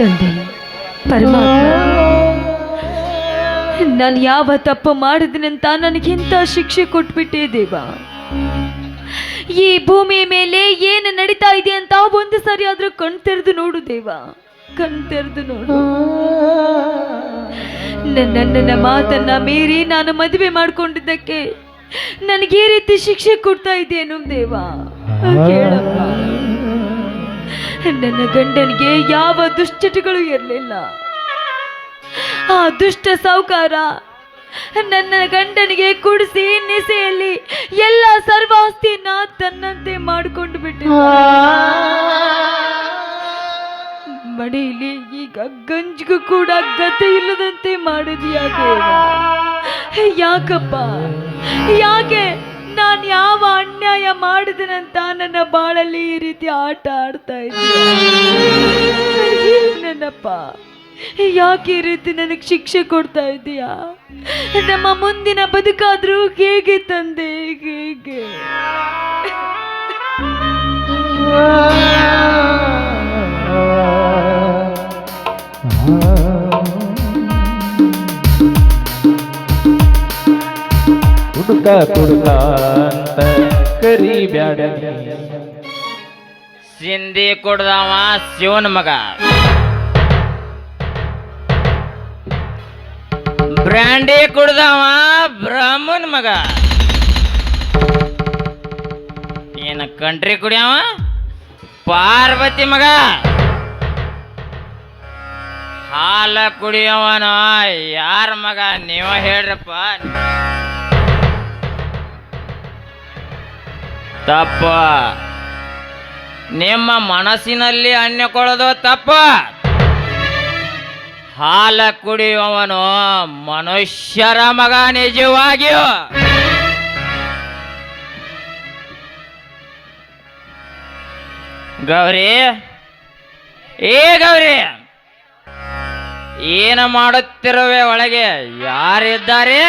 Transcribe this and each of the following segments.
ತಂದೆ ಪರಮಾತ್ಮ. ನಾನು ಯಾವ ತಪ್ಪು ಮಾಡಿದ್ನಂತ ನನಗಿಂತ ಶಿಕ್ಷೆ ಕೊಟ್ಬಿಟ್ಟೆ ದೇವ. ಈ ಭೂಮಿ ಮೇಲೆ ಏನು ನಡೀತಾ ಇದೆ ಅಂತ ಒಂದು ಸಾರಿ ಆದ್ರೂ ಕಣ್ ತೆರೆದು ನೋಡು ದೇವ ಕಣ್ ತೆರೆದು ನೋಡು. ನನ್ನ ನನ್ನ ಮಾತನ್ನ ಮೀರಿ ನಾನು ಮದುವೆ ಮಾಡ್ಕೊಂಡಿದ್ದಕ್ಕೆ ನನಗೆ ಈ ರೀತಿ ಶಿಕ್ಷೆ ಕೊಡ್ತಾ ಇದೆಯೇನು ದೇವ. ಕೇಳಪ್ಪ ನನ್ನ ಗಂಡನಿಗೆ ಯಾವ ದುಶ್ಚಟಗಳು ಇರಲಿಲ್ಲ. ಆ ದುಷ್ಟ ಸಾಹುಕಾರ ನನ್ನ ಗಂಡನಿಗೆ ಕುಡಿಸಿ, ನಿಸೆಯಲ್ಲಿ ಎಲ್ಲ ಸರ್ವಾಸ್ತಿಯನ್ನ ತನ್ನಂತೆ ಮಾಡಿಕೊಂಡು ಬಿಟ್ಟಿದ್ದ. ಮನೆಯಲ್ಲಿ ಈಗ ಗಂಜಿಗೂ ಕೂಡ ಗತಿ ಇಲ್ಲದಂತೆ ಮಾಡಿದ್ಯಾಕೆ? ಯಾಕಪ್ಪ? ಯಾಕೆ? ನಾನು ಯಾವ ಅನ್ಯಾಯ ಮಾಡಿದನಂತ ನನ್ನ ಬಾಳಲ್ಲಿ ಈ ರೀತಿ ಆಟ ಆಡ್ತಾ ಇದ್ದೀಯ? ನನ್ನಪ್ಪ ಯಾಕೆ ಈ ರೀತಿ ನನಗೆ ಶಿಕ್ಷೆ ಕೊಡ್ತಾ ಇದೀಯಾ ನಮ್ಮ ಮುಂದಿನ ಬದುಕಾದ್ರೂ ಹೇಗೆ ತಂದೆ, ಹೇಗೆ? ಹುಡುಕ ಕರಿ ಕರಿಬ್ಯಾಡ ಸಿಂಧಿ ಕುಡ್ದವ ಶಿವನ ಮಗ. ಬ್ರ್ಯಾಂಡಿ ಕುಡ್ದವ ಬ್ರಾಹ್ಮಣ ಮಗ. ಏನ ಕಂಟ್ರಿ ಕುಡಿಯವ? ಪಾರ್ವತಿ ಮಗ. ಹಾಲ ಕುಡಿಯವನ ಯಾರ ಮಗ ನೀವ ಹೇಳ್ರಪ್ಪ. ತಪ್ಪ. ನಿಮ್ಮ ಮನಸ್ಸಿನಲ್ಲಿ ಅನ್ಯಕೊಳ್ಳೋದು ತಪ್ಪ. ಹಾಲ ಕುಡಿಯುವವನು ಮನುಷ್ಯರ ಮಗ ನಿಜವಾಗಿಯೂ. ಗೌರಿ, ಏ ಗೌರಿ, ಏನು ಮಾಡುತ್ತಿರುವೆ ಒಳಗೆ? ಯಾರಿದ್ದಾರೆ?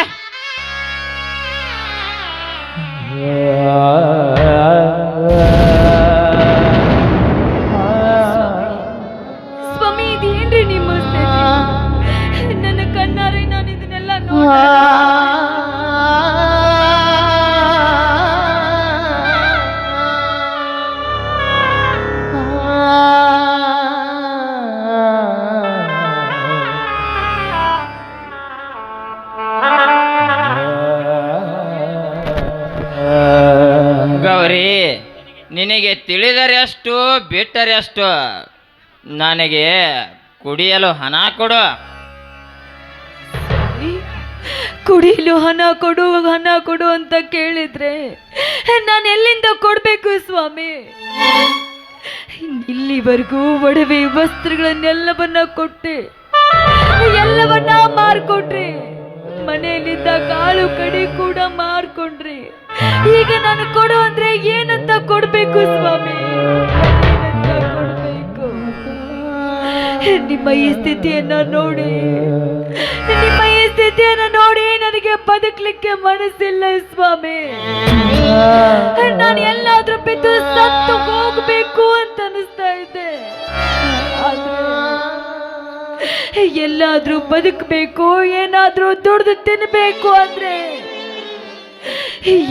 ನಿನಗೆ ತಿಳಿದರೆ ಅಷ್ಟು, ಬಿಟ್ಟರೆ ಅಷ್ಟು. ನನಗೆ ಕುಡಿಯಲು ಹಣ ಕೊಡು. ಕುಡಿಯಲು ಹಣ ಕೊಡು ಹಣ ಕೊಡು ಅಂತ ಕೇಳಿದ್ರೆ ನಾನು ಎಲ್ಲಿಂದ ಕೊಡ್ಬೇಕು ಸ್ವಾಮಿ? ಇಲ್ಲಿವರೆಗೂ ಒಡವೆ ವಸ್ತ್ರಗಳನ್ನೆಲ್ಲವನ್ನ ಕೊಟ್ಟೆ. ಎಲ್ಲವನ್ನ ಮಾರ್ಕೊಟ್ರಿ. ಮನೆಯಲ್ಲಿದ್ದ ಕಾಳು ಕಡಿ ಕೂಡ ಮಾರ್ಕೊಂಡ್ರಿ. ಈಗ ನಾನು ಕೊಡು ಅಂದ್ರೆ ಏನಂತ ಕೊಡ್ಬೇಕು ಸ್ವಾಮಿ? ಏನಂತ ಕೊಡ್ಬೇಕು? ನಿಮ್ಮ ಈ ಸ್ಥಿತಿಯನ್ನ ನೋಡಿ. ನಿಮ್ಮ ಈ ಸ್ಥಿತಿಯನ್ನ ನೋಡಿ ನನಗೆ ಬದುಕಲಿಕ್ಕೆ ಮನಸ್ಸಿಲ್ಲ ಸ್ವಾಮಿ. ನಾನು ಎಲ್ಲಾದ್ರೂ ಬಿದ್ದು ಸತ್ತು ಹೋಗ್ಬೇಕು ಎಲ್ಲಾದ್ರೂ ಬದುಕಬೇಕು ಏನಾದರೂ ದುಡ್ದು ತಿನ್ನಬೇಕು ಅಂದ್ರೆ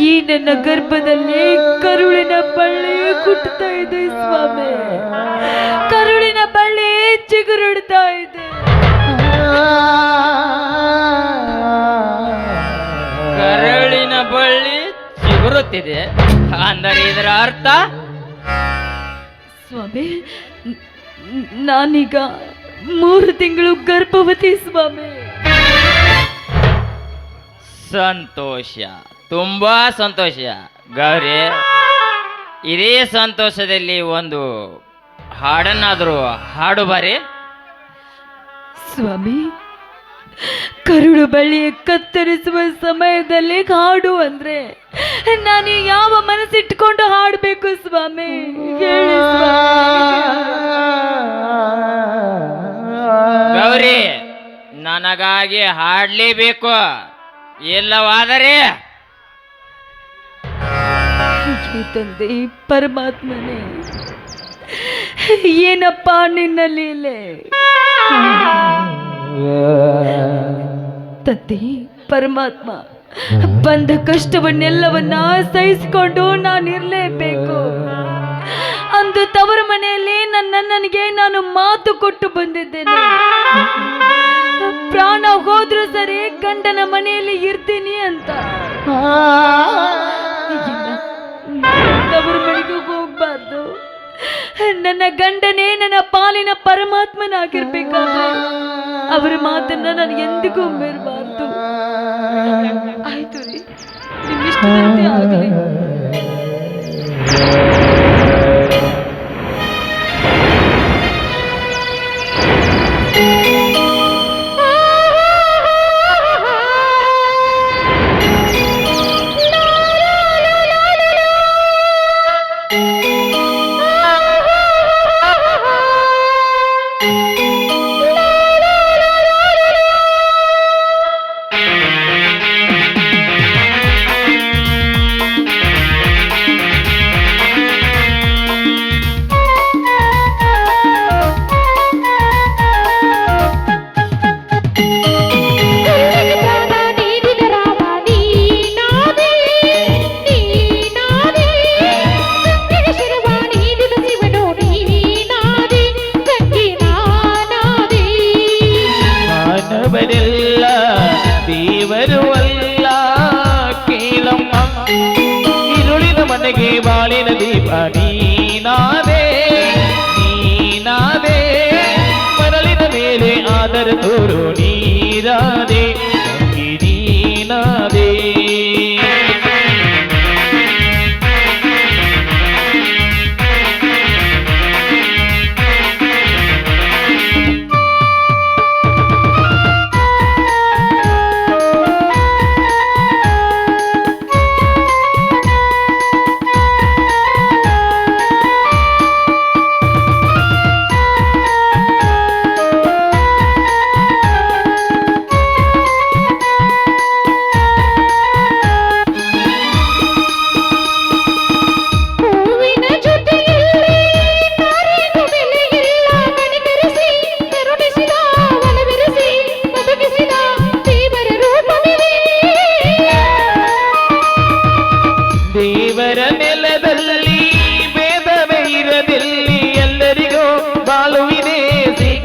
ಈ ನನ್ನ ಗರ್ಭದಲ್ಲಿ ಕರುಳಿನ ಬಳ್ಳಿ ಕುಟ್ತಾ ಇದೆ ಸ್ವಾಮಿ. ಕರುಳಿನ ಬಳ್ಳಿ ಚಿಗುರುಡ್ತಾ ಇದೆ. ಕರುಳಿನ ಬಳ್ಳಿ ಚಿಗುರುತ್ತಿದೆ. ಅಂದರೆ ಇದರ ಅರ್ಥ? ಸ್ವಾಮಿ ನಾನೀಗ ಮೂರು ತಿಂಗಳು ಗರ್ಭವತಿ ಸ್ವಾಮಿ. ಸಂತೋಷ ತುಂಬಾ ಸಂತೋಷ. ಗೌರಿ ಇದೇ ಸಂತೋಷದಲ್ಲಿ ಒಂದು ಹಾಡನ್ನಾದರೂ ಹಾಡು ಬಾರಿ. ಸ್ವಾಮಿ ಕರುಳು ಬಳ್ಳಿ ಕತ್ತರಿಸುವ ಸಮಯದಲ್ಲಿ ಹಾಡು ಅಂದ್ರೆ ನಾನು ಯಾವ ಮನಸ್ಸಿಟ್ಕೊಂಡು ಹಾಡಬೇಕು ಸ್ವಾಮಿ? ಹೇಳಿ ಗೌರಿ ನನಗಾಗಿ ಹಾಡ್ಲೇಬೇಕು. ಇಲ್ಲವಾದರೆ ತಂದೆ ಪರಮಾತ್ಮನೇ ಏನಪ್ಪ ನಿನ್ನಲ್ಲಿ ಲೀಲೆ? ತಂದೆ, ಪರಮಾತ್ಮ, ಬಂದ ಕಷ್ಟವನ್ನೆಲ್ಲವನ್ನ ಸಹಿಸಿಕೊಂಡು ನಾನಿರ್ಲೇಬೇಕು ಅಂದು ತವರ ಮನೆಯಲ್ಲಿ ನನ್ನ ನನಗೆ ನಾನು ಮಾತು ಕೊಟ್ಟು ಬಂದಿದ್ದೇನೆ. ಪ್ರಾಣ ಹೋದ್ರೂ ಸರಿ ಗಂಡನ ಮನೆಯಲ್ಲಿ ಇರ್ತೀನಿ ಅಂತ. ತವರ ಮನೆಗೂ ನನ್ನ ಗಂಡನೇ ನನ್ನ ಪಾಲಿನ ಪರಮಾತ್ಮನಾಗಿರ್ಬೇಕಾದ ಅವರ ಮಾತನ್ನ ನಾನು ಎಂದಿಗೂ ಮೀರಬಾರ್ದು. ಆಯ್ತು ರೀ ನಿಮ್ಮಿಷ್ಟದಂತೆ ಆಗಲಿ.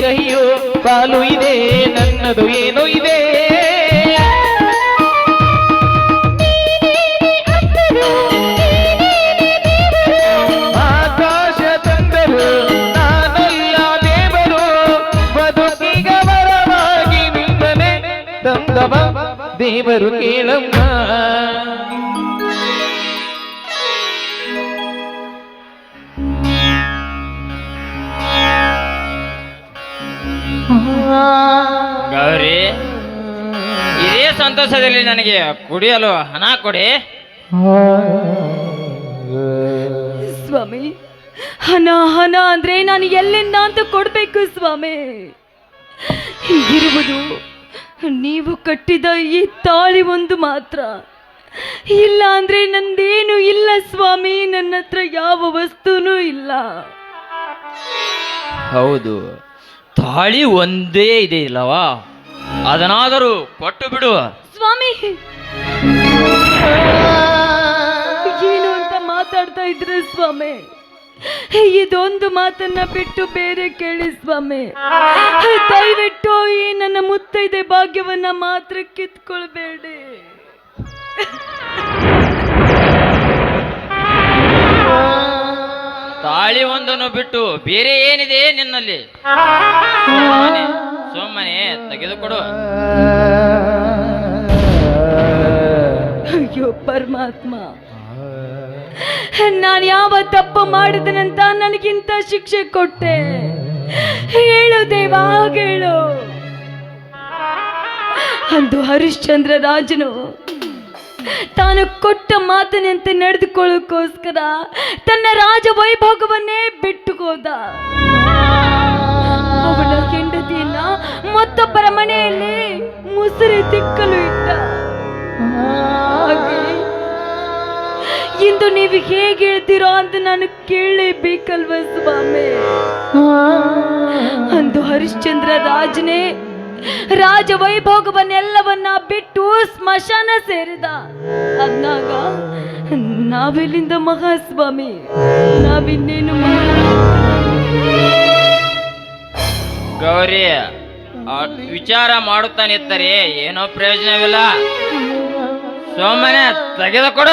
ಸಿಗಹಿಯೋ ಪಾಲು ಇದೆ ನನ್ನದು ಏನೋ ಇದೆ. ಆಕಾಶ ದೇವರು ದೇವರು ಕೇಳಮ್ಮ. ಗೌರಿ ಇದೇ ಸಂತೋಷದಲ್ಲಿ ನನಗೆ ಕುಡಿಯಲು ಹಣ ಕೊಡಿ. ಸ್ವಾಮಿ ಹಣ ಹಣ ಅಂದ್ರೆ ನಾನು ಎಲ್ಲಿಂದ ಅಂತ ಕೊಡ್ಬೇಕು ಸ್ವಾಮಿ. ಹೀಗಿರುವುದು ನೀವು ಕಟ್ಟಿದ ಈ ತಾಳಿ ಒಂದು ಮಾತ್ರ. ಇಲ್ಲ ಅಂದ್ರೆ ನಂದೇನು ಇಲ್ಲ ಸ್ವಾಮಿ ನನ್ನ ಹತ್ರ ಯಾವ ವಸ್ತುನೂ ಇಲ್ಲ. ಹೌದು. ತಾಳಿ ಒಂದೇ ಇದೆ ಇಲ್ಲವಾ? ಅದನ್ನಾದರೂ ಕೊಟ್ಟು ಬಿಡು. ಸ್ವಾಮಿ! ಏನು ಅಂತ ಮಾತಾಡ್ತಾ ಇದ್ರೆ ಸ್ವಾಮಿ? ಇದೊಂದು ಮಾತನ್ನ ಬಿಟ್ಟು ಬೇರೆ ಕೇಳಿ ಸ್ವಾಮಿ. ದಯವಿಟ್ಟು ಈ ನನ್ನ ಮುತ್ತೈದೆ ಭಾಗ್ಯವನ್ನ ಮಾತ್ರ ಕಿತ್ಕೊಳ್ಬೇಡಿ. ತಾಳಿ ಒಂದನ್ನು ಬಿಟ್ಟು ಬೇರೆ ಏನಿದೆ ನಿನ್ನಲ್ಲಿ? ಸುಮ್ಮನೆ ತೆಗೆದುಕೊಡು. ಅಯ್ಯೋ, ಪರಮಾತ್ಮ. ನಾನು ಯಾವ ತಪ್ಪು ಮಾಡಿದನಂತ ನನಗಿಂತ ಶಿಕ್ಷೆ ಕೊಟ್ಟೆ. ಹೇಳು ದೇವಾ, ಹೇಳು. ಅಂದು ಹರಿಶ್ಚಂದ್ರ ರಾಜನು ತಾನು ಕೊಟ್ಟ ಮಾತಿನಂತೆ ನಡೆದುಕೊಳ್ಳೋಕ್ಕೋಸ್ಕರ ತನ್ನ ರಾಜ ವೈಭೋಗವನ್ನೇ ಬಿಟ್ಟು ಹೋದ ಅವನ ಹೆಂಡತಿಯನ್ನ ಮತ್ತೊಬ್ಬರ ಮನೆಯಲ್ಲಿ ಮುಸುರಿ ತಿಕ್ಕಲು ಹಾಗೆ ಇಂದು ನೀವು ಹೇಗೆ ಹೇಳ್ತೀರೋ ಅಂತ ನಾನು ಕೇಳಲೇಬೇಕಲ್ವ ಸ್ವಾಮಿ? ಅಂದು ಹರಿಶ್ಚಂದ್ರ ರಾಜನೇ ರಾಜ ವೈಭೋಗವನ್ನೆಲ್ಲವನ್ನ ಬಿಟ್ಟು ಸ್ಮಶಾನ ಸೇರಿದ. ಅದ್ನಾಗ ನಾವೆಲ್ಲಿಂದ ಮಹಾಸ್ವಾಮಿ ನಾವಿನ್ನೇನು ಗೌರಿ ಆ ವಿಚಾರ ಮಾಡುತ್ತಾ ನಿತ್ತರೆ ಏನೋ ಪ್ರಯೋಜನವಿಲ್ಲ. ಸೋಮನೆ ತೆಗೆದುಕೊಡ.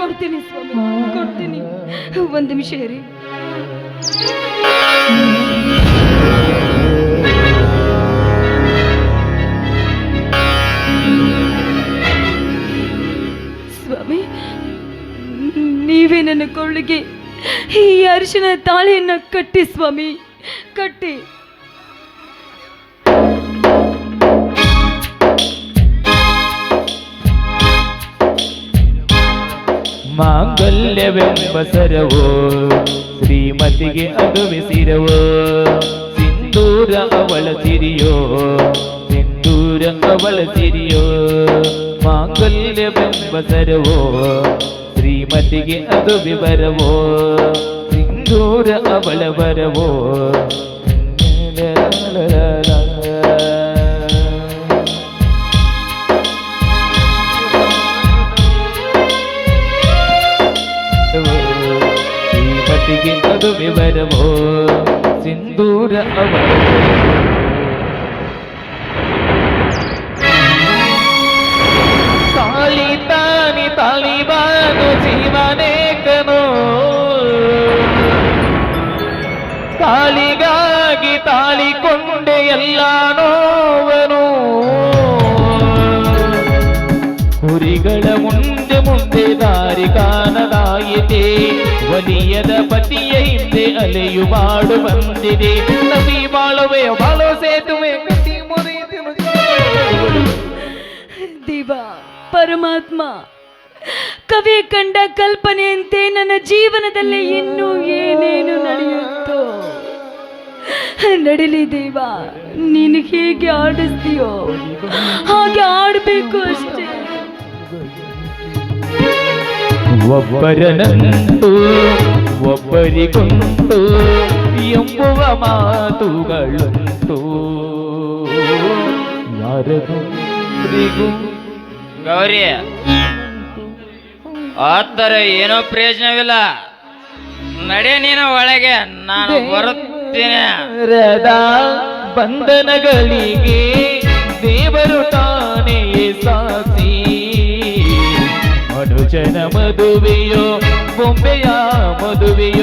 ಕೊಡ್ತೀನಿ ಸ್ವಾಮಿ ಕೊಡ್ತೀನಿ. ಒಂದು ನಿಮಿಷ ರೀ ಅರಿಶಿನ ತಾಳೆಯನ್ನ ಕಟ್ಟಿ ಸ್ವಾಮಿ ಕಟ್ಟಿ ಮಾಂಗಲ್ಯವೆಂಬ ಸರವೋ ಶ್ರೀಮತಿಗೆ ಅಗವಿಸಿರವೋ ಸಿಂಧೂರ ಅವಳ ಸಿರಿಯೋ ಸಿಂಧೂರ ಅವಳ ಸಿರಿಯೋ ಮಾಂಗಲ್ಯವೆಂಬ ಸರವೋ ಶ್ರೀಮತಿಗೆ ಅದು ವಿವರವೋ ಸಿಂಧೂರ ಅವಳ ಬರವೋ? ಶ್ರೀಮತಿಗೆ ಮದುವೆ ಬರವೋ? ಸಿಂಧೂರ ಅವಳ ತಾಳಿಗಾಗಿ ತಾಳಿಕೊಂಡೆ ಎಲ್ಲ ನೋವನು. ಕುರಿಗಳ ಮುಂದೆ ಮುಂದೆ ದಾರಿ ಕಾಣದಾಯಿತೆ ಒಲಿಯದ ಪತಿಯ ಹಿಂದೆ ಅಲೆಯು ಮಾಡು ಬಂದಿದೆ. ನದಿ ಬಾಳುವೆ, ಬಾಳು ಸೇತುವೆ ದೇವ, ಪರಮಾತ್ಮ, ಕವಿ ಕಂಡ ಕಲ್ಪನೆಯಂತೆ ನನ್ನ ಜೀವನದಲ್ಲಿ ಇನ್ನೂ ಏನೇನು ನಡೆಯುತ್ತೋ ನಡಲಿ ದೇವ ನೀನು ಹೇಗೆ ಆಡಿಸ್ತೀಯೋ? ಹಾಗೆ ಆಡಬೇಕು ಅಷ್ಟೇ. ಒಬ್ಬರನಂತೂ ಒಬ್ಬರಿಗುಂಟು ಎಂಬುವ ಮಾತುಗಳುಂಟು. ಯಾರಿಗೂ ಗೌರಿ. ಆ ಥರ ಏನೋ ಪ್ರಯೋಜನವಿಲ್ಲ. ನಡೆ ನೀನು ಒಳಗೆ ನಾನು ಬರುತ್ತೇನೆ ರದ ಬಂಧನಗಳಿಗೆ ದೇವರು ತಾನೇ ಸಾಕ್ಷಿ. ಮನುಜನ ಮದುವೆಯೋ ಬೊಂಬೆಯ ಮದುವೆಯೋ